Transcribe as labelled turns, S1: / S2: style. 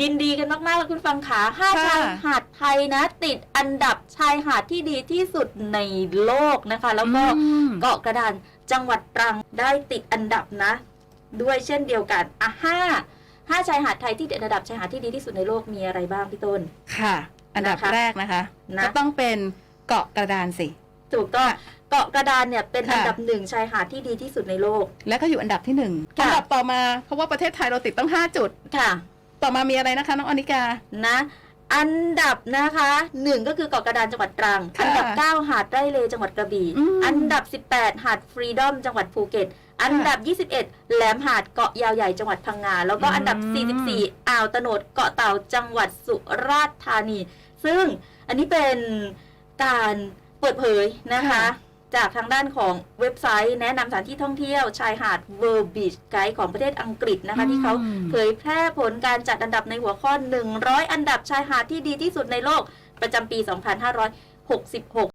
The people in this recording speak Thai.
S1: ยินดีกันมากๆเลยคุณฟังขาห้า
S2: ค่ะ
S1: ชายหาดไทยนะ ติดอันดับชายหาดที่ดีที่สุดในโลกนะคะ แล้วก็
S2: อืม
S1: เกาะกระดานจังหวัดตรังได้ติดอันดับนะ ด้วยเช่นเดียวกันอะห้าห้าชายหาดไทยที่ติดอันดับชายหาดที่ดีที่สุดในโลกมีอะไรบ้างพี่ต้น
S2: ค่ะ อันดับ
S1: นะคะ
S2: แรกนะคะ
S1: นะ
S2: ก็ต้องเป็นเกาะกระดานสิ
S1: ถูกต้องเกาะกระดานเนี่ยเป็น
S2: ค่ะ
S1: อันดับหนึ่งชายหาดที่ดีที่สุดในโลก
S2: และก็อยู่อันดับที่หนึ่ง
S1: ค่ะ
S2: อันดับต่อมาเพราะว่าประเทศไทยเราติดตั้ง 5 จุด
S1: ค่ะ
S2: ต่อมามีอะไรนะคะน้องอนิกา
S1: นะ อันดับนะคะหนึ่งก็คือเกาะกระดานจังหวัดตรัง
S2: ค่ะ
S1: อันดับ 9 หาดไร่เลจังหวัดกระบี่
S2: อืม
S1: อันดับ 18 หาดฟรีดอมจังหวัดภูเก็ต อันดับ 21 แหลมหาดเกาะยาวใหญ่จังหวัดพังงา แล้วก็
S2: อืม
S1: อันดับ44 อ่าวตะโนดเกาะเต่าจังหวัดสุราษฎร์ธานี ซึ่งอันนี้เป็นการเปิดเผยนะคะ จากทางด้านของเว็บไซต์ แนะนำสถานที่ท่องเที่ยวชายหาด World Beach Guide ของประเทศอังกฤษนะคะ ที่เขา
S2: อืม
S1: เผยแพร่ผลการจัดอันดับในหัวข้อ 100 อันดับชายหาดที่ดีที่สุดในโลกประจำปี 2566